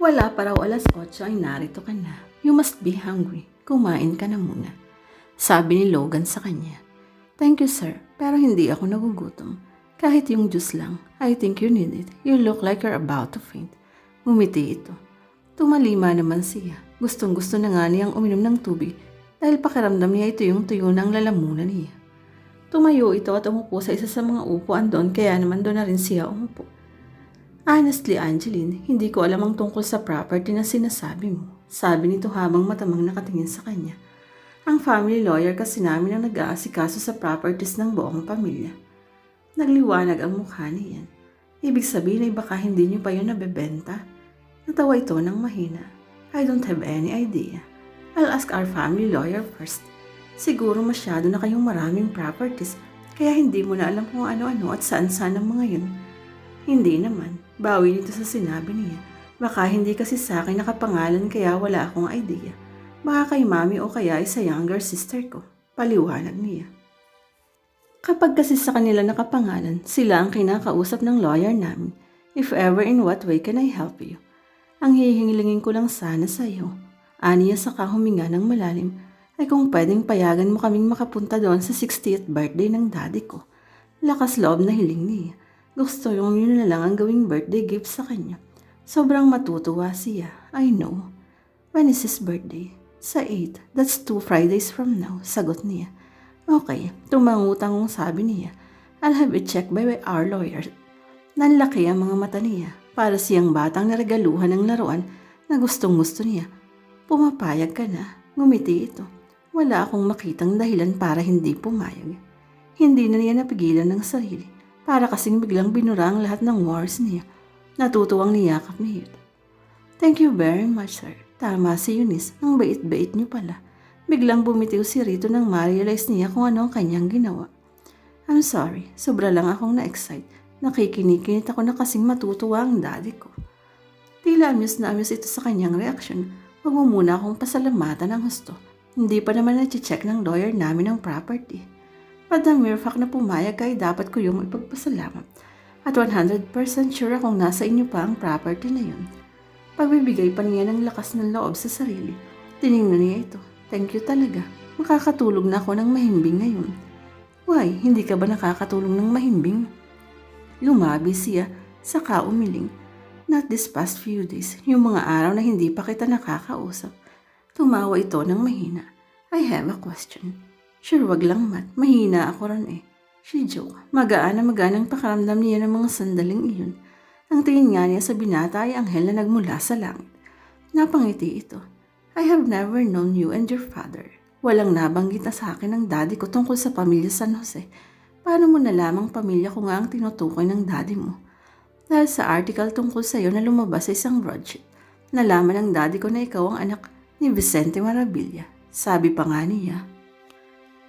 Wala pa raw alas 8 ay narito ka na. You must be hungry. Kumain ka na muna. Sabi ni Logan sa kanya. Thank you sir, pero hindi ako nagugutom. Kahit yung juice lang, I think you need it. You look like you're about to faint. Umiti ito. Tumalima naman siya. Gustong gusto na nga niyang uminom ng tubig dahil pakiramdam niya ito yung tuyo ng lalamunan niya. Tumayo ito at umupo sa isa sa mga upuan doon kaya naman doon na rin siya umupo. Honestly, Angeline, hindi ko alam ang tungkol sa property na sinasabi mo. Sabi nito habang matamang nakatingin sa kanya. Ang family lawyer kasi namin ang nag-aasikaso sa properties ng buong pamilya. Nagliwanag ang mukha niyan. Ibig sabihin ay baka hindi niyo pa yun nabebenta. Natawa ito ng mahina. I don't have any idea. I'll ask our family lawyer first. Siguro masyado na kayong maraming properties kaya hindi mo na alam kung ano-ano at saan-saan ang mga yun. Hindi naman. Bawi nito sa sinabi niya. Baka hindi kasi sa akin nakapangalan kaya wala akong idea. Baka kay mami o kaya ay sa younger sister ko. Paliwanag niya. Kapag kasi sa kanila nakapangalan, sila ang kinakausap ng lawyer namin. If ever in what way can I help you? Ang hihingilingin ko lang sana sa iyo. Aniya sa huminga ng malalim ay kung pwedeng payagan mo kaming makapunta doon sa 60th birthday ng daddy ko. Lakas loob na hiling niya. Gusto yung yun na lang ang gawing birthday gift sa kanya. Sobrang matutuwa siya. I know. When is his birthday? Sa 8. That's two Fridays from now. Sagot niya. Okay, tumangutang kong sabi niya. I'll have it checked by our lawyer. Nanlaki ang mga mata niya para siyang batang naregaluhan ng laruan na gustong gusto niya. Pumapayag ka na. Ngumiti ito. Wala akong makitang dahilan para hindi pumayag. Hindi na niya napigilan ng sarili para kasing biglang binura ang lahat ng wars niya. Natutuwang niyakap niya ito. Thank you very much, sir. Tama si Eunice. Ang bait-bait niyo pala. Biglang bumitiw si Rito nang ma-realize niya kung ano ang kanyang ginawa. I'm sorry. Sobra lang akong na-excite. Nakikinikinit ako na kasing matutuwa ang daddy ko. Tila amuse na amuse ito sa kanyang reaksyon. Huwag mo muna akong pasalamatan ng husto. Hindi pa naman na-check ng lawyer namin ang property. But the mere na pumayag kay dapat ko yung ipagpasalamat. At 100% sure akong nasa inyo pa ang property na yun. Pagbibigay pa niya ng lakas ng loob sa sarili, tiningnan niya ito. Thank you talaga. Makakatulog na ako ng mahimbing ngayon. Why, hindi ka ba nakakatulong ng mahimbing? Lumabi siya, saka umiling. Not this past few days, yung mga araw na hindi pa kita nakakausap. Tumawa ito ng mahina. I have a question. Sure, wag lang mat. Mahina ako ron eh. She joke. Magaan na magaan ang pakaramdam niya ng mga sandaling iyon. Ang tingin nga niya sa binata ay anghel na nagmula sa langit. Napangiti ito. I have never known you and your father. Walang nabanggit na sa akin ng daddy ko tungkol sa pamilya San Jose. Paano mo nalamang pamilya ko nga ang tinutukoy ng daddy mo? Dahil sa article tungkol sa iyo na lumabas sa isang broadsheet, nalaman ng daddy ko na ikaw ang anak ni Vicente Maravilla. Sabi pa nga niya,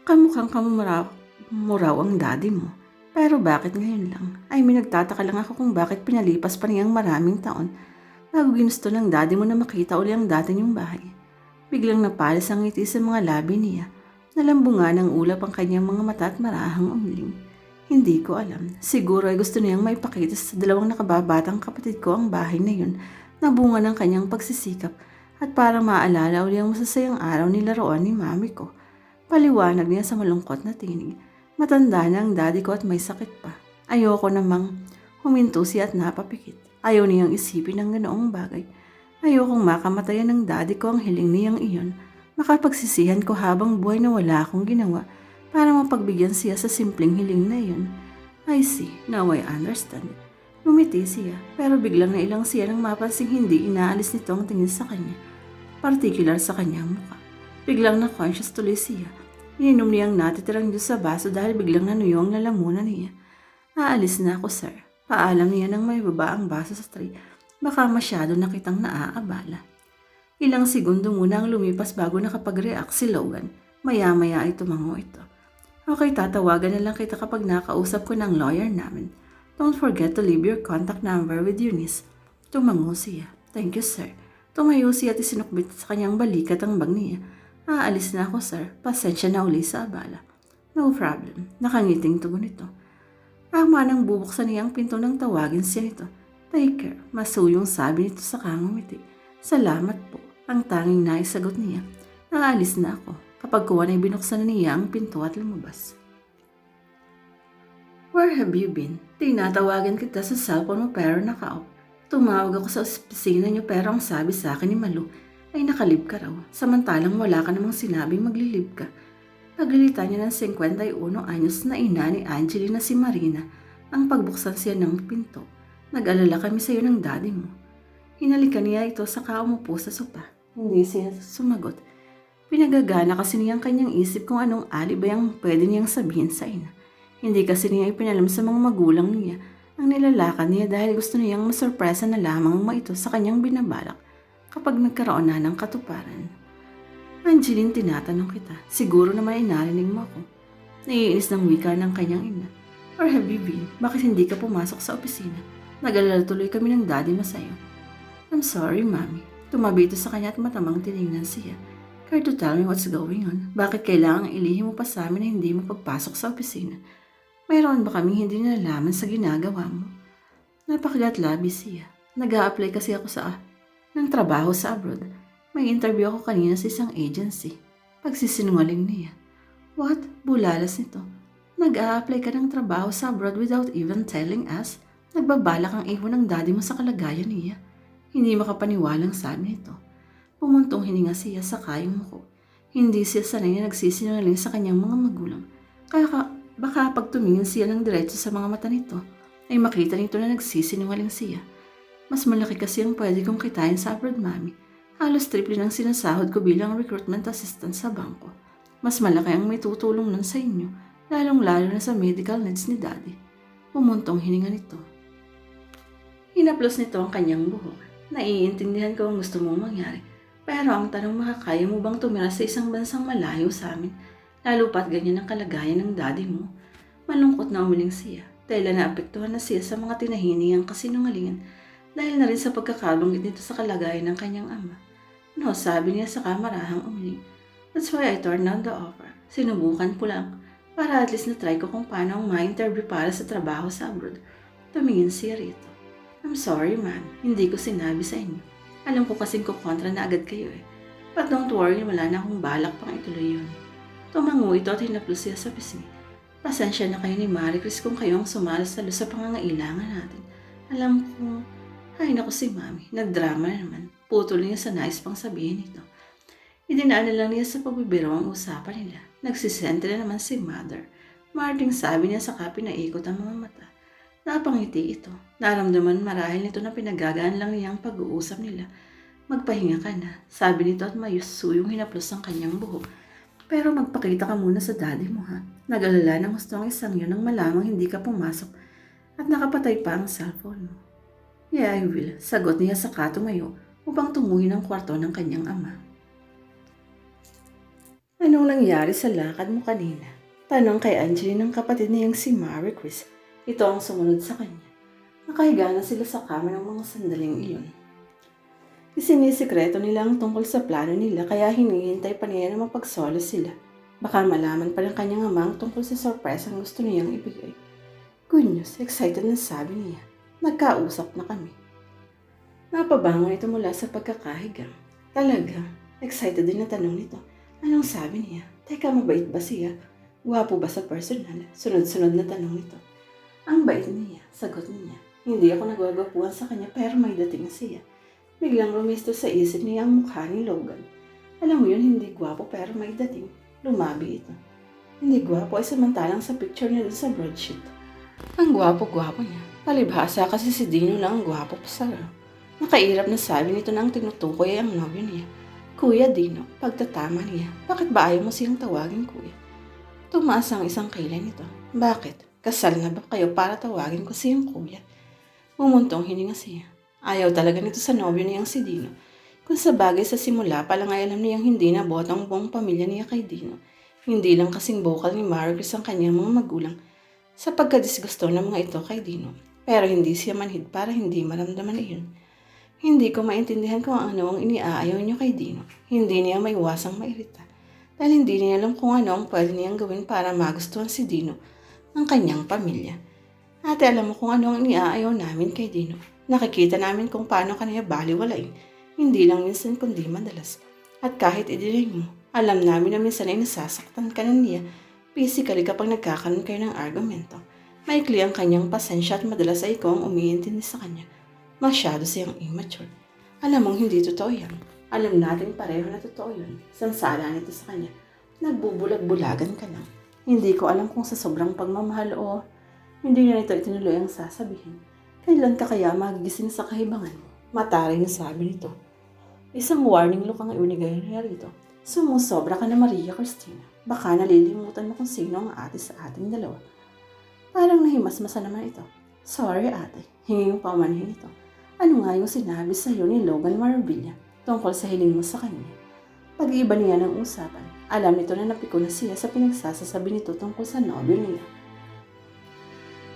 Kamukhang kamuraw muraw ang daddy mo. Pero bakit ngayon lang? Ay, may nagtataka lang ako kung bakit pinalipas pa niyang maraming taon bago ginusto ng daddy mo na makita uli ang dati niyong bahay. Biglang napalis ang ngiti sa mga labi niya. Nalambunga ng ulap ang kanyang mga mata at marahang umiling. Hindi ko alam. Siguro ay gusto niyang maipakita sa dalawang nakababatang kapatid ko ang bahay na yun na bunga ng kanyang pagsisikap at para maalala uli ang masasayang araw ni laruan ni mami ko. Paliwanag niya sa malungkot na tinig. Matanda na ang daddy ko at may sakit pa. Ayoko namang huminto siya at napapikit. Ayaw niyang isipin ang ganoong bagay. Ayokong makamatayan ng daddy ko ang hiling niyang iyon. Makapagsisihan ko habang buhay na wala akong ginawa para mapagbigyan siya sa simpleng hiling na iyon. I see, now I understand. Ngumiti siya, pero biglang nailang siya nang mapansing hindi inaalis nito ang tingin sa kanya. Particular sa kanyang mukha. Biglang na-conscious tuloy siya. Ininom niya ang natitirang juice sa baso dahil biglang nanuyo ang lalamunan niya. Aalis na ako, sir. Paalam niya nang may baba ang baso sa tray. Baka masyado na kitang naaabala. Ilang segundo muna ang lumipas bago nakapag-react si Logan. Maya-maya ay tumango ito. Okay, tatawagan na lang kita kapag nakausap ko ng lawyer namin. Don't forget to leave your contact number with Eunice. Tumango siya. Thank you, sir. Tumayo siya at isinukbit sa kanyang balikat ang bag niya. Aalis na ako, sir. Pasensya na uli sa abala. No problem. Nakangiting tugon ito. Ama nang bubuksan niya ang pinto ng tawagin siya nito. Take care, masuyong sabi nito sa kangumiti. Salamat po, ang tanging naisagot niya. Aalis na ako kapag kuha na binuksan na niya ang pinto at lumabas. Where have you been? Tinatawagan kita sa cellphone mo pero naka-off. Tumawag ako sa opisina niyo pero ang sabi sa akin ni Malu ay nakalib ka raw. Samantalang wala ka namang sinabing maglilib ka. Paglilita niya ng 51 anyos na ina ni Angelina si Marina ang pagbuksan siya ng pinto. Nag-alala kami sa iyo ng daddy mo. Hinalikan niya ito sa kaumupo sa sopa. Hindi siya sumagot. Pinagagana kasi niyang kanyang isip kung anong alibay ang pwede niyang sabihin sa ina. Hindi kasi niya ipinalam sa mga magulang niya ang nilalakad niya dahil gusto niyang masurpresa na lamang mo ito sa kanyang binabalak kapag nagkaroon na ng katuparan. Angeline, tinatanong kita. Siguro naman ay narinig mo ako. Naiinis ng wika ng kanyang ina. Or been? Bakit hindi ka pumasok sa opisina? Nag-alala tuloy kami ng daddy mo sa'yo. I'm sorry, mami. Tumabi ito sa kanya at matamang tinignan siya. Care to tell me what's going on? Bakit kailangang ilihim mo pa sa amin na hindi mo pagpasok sa opisina? Mayroon ba kaming hindi nalalaman sa ginagawa mo? Napakagatlabi siya. nag apply kasi ako sa ng trabaho sa abroad. May interview ako kanina sa isang agency. Pagsisinungaling niya. What? Bulalas nito. nag apply ka ng trabaho sa abroad without even telling us? Nagbabalak ang iho ng daddy mo sa kalagayan niya. Hindi makapaniwalang sabi nito. Pumuntong hininga siya sa kayong ko. Hindi siya sanay na nagsisinungaling sa kanyang mga magulang. Kaya ka, baka pag tumingin siya ng diretso sa mga mata nito, ay makita nito na nagsisinungaling siya. Mas malaki kasi ang pwede kong kitain sa abroad, mami. Halos triple ng sinasahod ko bilang recruitment assistant sa bangko. Mas malaki ang may tutulong nun sa inyo, lalong-lalo na sa medical needs ni daddy. Pumuntong hininga nito. Hinaplos nito ang kanyang buhok. Naiintindihan ko ang gusto mong mangyari. Pero ang tanong makakaya mo bang tumira sa isang bansang malayo sa amin? Lalo pat ganyan ang kalagayan ng daddy mo. Malungkot na umiling siya. Dahil naapektuhan na siya sa mga tinahiningang kasinungalingan dahil na rin sa pagkakalungit nito sa kalagayan ng kanyang ama. No, sabi niya sa kamarahang umiling. That's why I turned down the offer. Sinubukan ko lang para at least na-try ko kung paano ang ma-interview para sa trabaho sa abroad. Tumingin siya rito. I'm sorry, man. Hindi ko sinabi sa inyo. Alam ko kasing kukontra na agad kayo eh. But don't worry, wala na akong balak pang ituloy yun. Tumango ito at hinaplos siya sa pisngi. Pasensya na kayo ni Marie Chris kung kayo ang sumalasalo sa pangangailangan natin. Alam ko, ay naku si Mami, nagdrama na naman. Putol niya sa nais pang sabihin ito. Idinaan na lang niya sa pagbibiro ang usapan nila. Nagsisente na naman si Mother. Marting sabi niya sa kapi na ikot ang mga mata. Napangiti ito. Naramdaman marahil nito na pinagagaan lang niya ang pag-uusap nila. Magpahinga ka na, sabi nito at mayusuyong hinaplos ang kanyang buhok. Pero magpakita ka muna sa daddy mo ha. Nag-alala ng gusto ang isang yun nang malamang hindi ka pumasok at nakapatay pa ang cellphone mo. Yeah, I will. Sagot niya sa katumayo upang tumuhin ang kwarto ng kanyang ama. Anong nangyari sa lakad mo kanina? Tanong kay Angeline ng kapatid niyang si Marie Chris. Ito ang sumunod sa kanya. Nakahiga na sila sa kama ng mga sandaling iyon. Isinisikreto nila ang tungkol sa plano nila kaya hinihintay pa niya na mapagsolo sila. Baka malaman pa ng kanyang amang tungkol sa surprise ang gusto niyang ibigay. Good news, excited na sabi niya. Nagkausap na kami. Napabangon ito mula sa pagkakahiga. Talaga, excited din na tanong nito. Anong sabi niya? Teka, mabait ba siya? Gwapo ba sa personal? Sunod-sunod na tanong nito. Ang bait niya, sagot niya. Hindi ako nagwagwapuan sa kanya pero may dating siya. Biglang rumisto sa isip niya ang mukha ni Logan. Alam mo yun, hindi gwapo pero may dating. Lumabi ito. Hindi gwapo ay samantalang sa picture niya dun sa broadsheet. Ang gwapo-gwapo niya. Palibhasa kasi si Dino na ang gwapo pa sa Nakairap na sabi nito na ang tinutukoy ang nobyo niya. Kuya Dino, pagtatama niya, bakit ba ayaw mo siyang tawagin kuya? Tumaas ang isang kilay nito. Bakit? Kasal na ba kayo para tawagin ko siyang kuya? Mumuntong hininga siya. Ayaw talaga nito sa nobyo niyang si Dino. Kung sa bagay sa simula pa lang ay alam niyang hindi na bot ang buong pamilya niya kay Dino. Hindi lang kasing vocal ni Marcus ang kanyang mga magulang sa pagkadisgusto ng mga ito kay Dino. Pero hindi siya manhid para hindi maramdaman iyon. Hindi ko maintindihan kung ano ang iniaayaw niyo kay Dino. Hindi niya may wasang mairita. Dahil hindi niya alam kung ano ang pwede niyang gawin para magustuhan si Dino ng kanyang pamilya. Ate, alam mo kung ano ang iniaayaw namin kay Dino. Nakikita namin kung paano kanya baliwalain. Hindi lang minsan kundi madalas. At kahit i-delay mo, alam namin na minsan ay nasasaktan ka na niya physically kapag nagkakaroon kayo ng argumento. Maikli ang kanyang pasensya at madalas ay ikaw ang umiintindi sa kanya. Masyado siyang immature. Alam mong hindi totoo yan. Alam natin pareho na totoo yun. Sansala nito sa kanya. Nagbubulag-bulagan ka lang. Hindi ko alam kung sa sobrang pagmamahal o hindi na nito itinuloy ang sasabihin. Kailan ka kaya magigising sa kahibangan mo? Mataray na sabi nito. Isang warning look ang inigay niya rito. Sumusobra ka na Maria Cristina. Baka nalilimutan mo kung sino ang ate sa ating dalawa. Parang nahimasmasa naman ito. Sorry ate, hingi yung pamanhin ito. Ano nga yung sinabi sa iyo ni Logan Marvilla tungkol sa hiling mo sa kanya? Pag-iba niya ng usapan, alam nito na napiko na siya sa pinagsasasabi nito tungkol sa nobyo nila.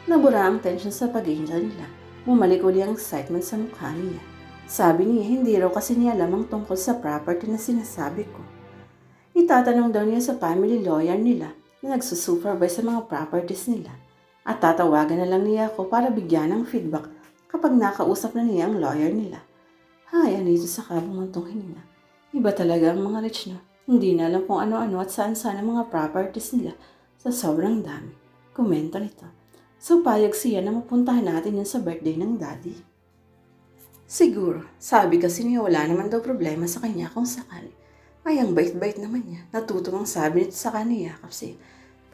Nabura ang tension sa pag-iingal nila. Bumalik uli ang excitement sa mukha niya. Sabi niya hindi raw kasi niya alam ang tungkol sa property na sinasabi ko. Itatanong daw niya sa family lawyer nila na nagsusupervise sa mga properties nila. At tatawagan na lang niya ako para bigyan ng feedback kapag nakausap na niya ang lawyer nila. Hay, anito sa kabumantong hininga. Iba talaga ang mga rich na. Hindi na alam kung ano-ano at saan-saan ang mga properties nila sa sobrang dami. Komento nito. So payag siya na mapuntahan natin yun sa birthday ng daddy. Siguro, sabi kasi niya wala naman daw problema sa kanya kung sakali. Ay, ang bait-bait naman niya. Natutong sabi nito sa kanya kasi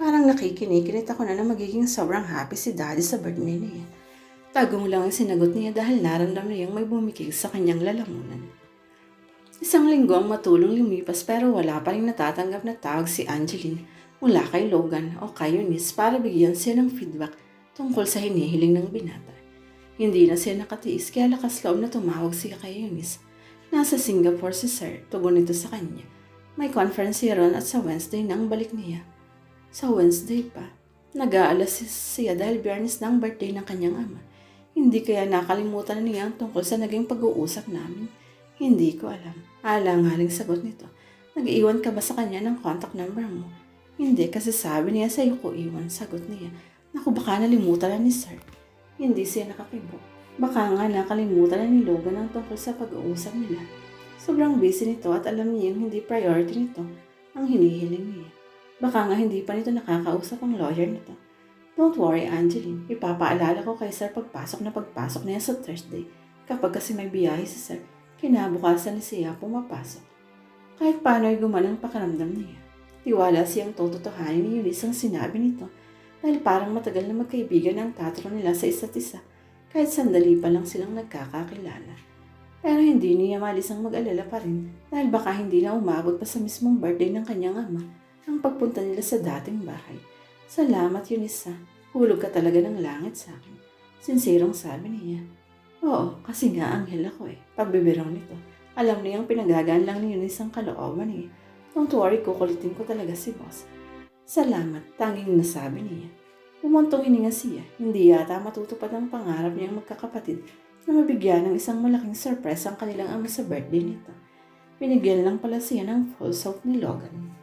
parang nakikinikinit ako na na magiging sobrang happy si daddy sa birthday niya. Tagong lang ang sinagot niya dahil naramdaman niyang may bumikig sa kanyang lalamunan. Isang linggo ang matulong lumipas pero wala pa rin natatanggap na tawag si Angeline mula kay Logan o kay Eunice para bigyan siya ng feedback tungkol sa hinihiling ng binata. Hindi na siya nakatiis kaya lakas loob na tumawag siya kay Eunice. Nasa Singapore si Sir, tugon nito sa kanya. May conference siya ron at sa Wednesday nang balik niya. Sa Wednesday pa, nag-aalas siya dahil biyernes na ang birthday ng kanyang ama. Hindi kaya nakalimutan na niya ang tungkol sa naging pag-uusap namin. Hindi ko alam. Alang-aling sagot nito. Nag-iwan ka ba sa kanya ng contact number mo? Hindi kasi sabi niya sa iyo ko iwan. Sagot niya. Naku baka nalimutan na ni Sir. Hindi siya nakakibo. Baka nga nakalimutan na ni Logan ang tungkol sa pag-uusap nila. Sobrang busy nito at alam niya hindi priority nito ang hinihiling niya. Baka nga hindi pa nito nakakausap ang lawyer nito. Don't worry, Angeline. Ipapaalala ko kay Sir pagpasok na pagpasok niya sa Thursday. Kapag kasi may biyahe si Sir, kinabukasan ni siya pumapasok. Kahit paano ay gumanang pakiramdam niya. Tiwala siyang tototohanin ni Eunice ang sinabi nito dahil parang matagal na magkaibigan ang tatlo nila sa isa't isa kahit sandali pa lang silang nagkakakilala. Pero hindi niya malis ang mag-alala pa rin dahil baka hindi na umabot pa sa mismong birthday ng kanyang ama ang pagpunta nila sa dating bahay. Salamat, Eunice. Hulog ka talaga ng langit sa akin. Sinserong sabi niya. Oo, kasi nga anghel ako eh. Pagbibiro nito. Alam niyang pinagagaan lang ni Eunice ang kalooban eh. Don't worry, kukulitin ko talaga si boss. Salamat, tanging nasabi niya. Umuntong hininga siya. Hindi yata matutupad ang pangarap niyang magkakapatid na mabigyan ng isang malaking surprise ang kanilang ama sa birthday nito. Binigyan lang pala siya ng full self ni Logan.